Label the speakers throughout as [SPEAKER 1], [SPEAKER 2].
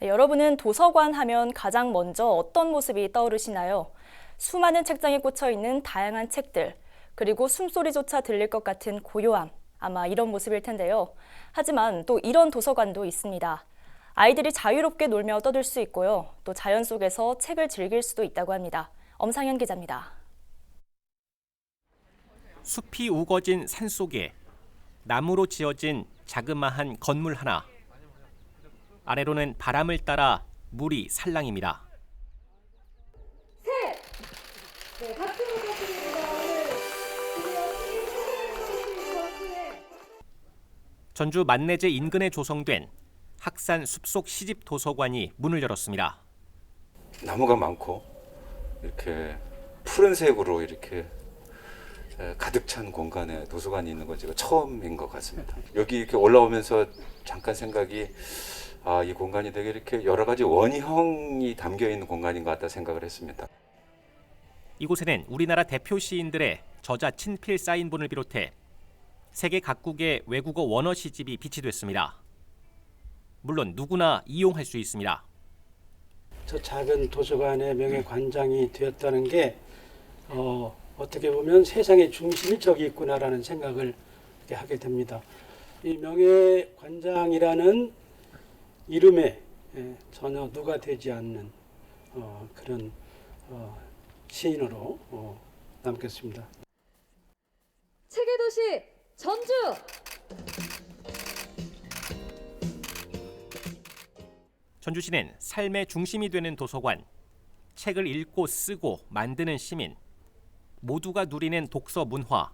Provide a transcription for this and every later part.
[SPEAKER 1] 네, 여러분은 도서관 하면 가장 먼저 어떤 모습이 떠오르시나요? 수많은 책장에 꽂혀 있는 다양한 책들, 그리고 숨소리조차 들릴 것 같은 고요함, 아마 이런 모습일 텐데요. 하지만 또 이런 도서관도 있습니다. 아이들이 자유롭게 놀며 떠들 수 있고요. 또 자연 속에서 책을 즐길 수도 있다고 합니다. 엄상현 기자입니다.
[SPEAKER 2] 숲이 우거진 산 속에 나무로 지어진 자그마한 건물 하나. 아래로는 바람을 따라 물이 살랑입니다. 전주 만내제 인근에 조성된 학산 숲속 시집 도서관이 문을 열었습니다.
[SPEAKER 3] 나무가 많고 이렇게 푸른색으로 이렇게 에, 가득 찬 공간에 도서관이 있는 건 제가 처음인 것 같습니다. 여기 이렇게 올라오면서 잠깐 생각이 아, 이 공간이 되게 이렇게 여러 가지 원형이 담겨 있는 공간인 것 같다 생각을 했습니다.
[SPEAKER 2] 이곳에는 우리나라 대표 시인들의 저자 친필 사인본을 비롯해 세계 각국의 외국어 원어 시집이 비치됐습니다. 물론 누구나 이용할 수 있습니다.
[SPEAKER 4] 저 작은 도서관의 명예 관장이 되었다는 게 어, 어떻게 보면 세상의 중심이 저기 있구나라는 생각을 하게 됩니다. 이 명예 관장이라는 이름에 예, 전혀 누가 되지 않는 어, 그런 어, 시인으로 어, 남겠습니다.
[SPEAKER 5] 책의 도시 전주.
[SPEAKER 2] 전주시는 삶의 중심이 되는 도서관, 책을 읽고 쓰고 만드는 시민, 모두가 누리는 독서 문화,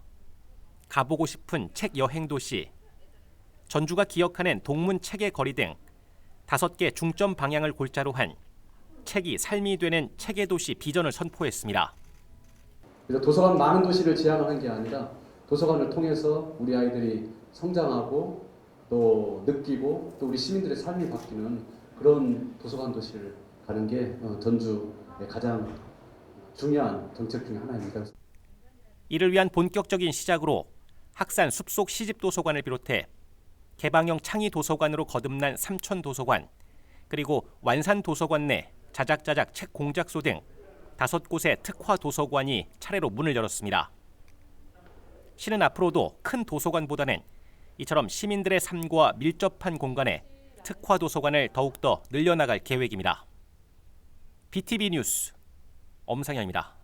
[SPEAKER 2] 가보고 싶은 책 여행 도시, 전주가 기억하는 동문 책의 거리 등 다섯 개 중점 방향을 골자로 한 책이 삶이 되는 책의 도시 비전을 선포했습니다.
[SPEAKER 6] 그래서 도서관 많은 도시를 지향하는 게 아니라 도서관을 통해서 우리 아이들이 성장하고 또 느끼고 또 우리 시민들의 삶이 바뀌는 그런 도서관 도시를 가는 게 어, 전주의 가장 중요한 정책 중의 하나입니다.
[SPEAKER 2] 이를 위한 본격적인 시작으로 학산 숲속 시집 도서관을 비롯해 개방형 창의 도서관으로 거듭난 삼천 도서관 그리고 완산 도서관 내 자작자작 책 공작소 등 다섯 곳의 특화 도서관이 차례로 문을 열었습니다. 시는 앞으로도 큰 도서관보다는 이처럼 시민들의 삶과 밀접한 공간에 특화 도서관을 더욱더 늘려나갈 계획입니다. BTV 뉴스 엄상현입니다.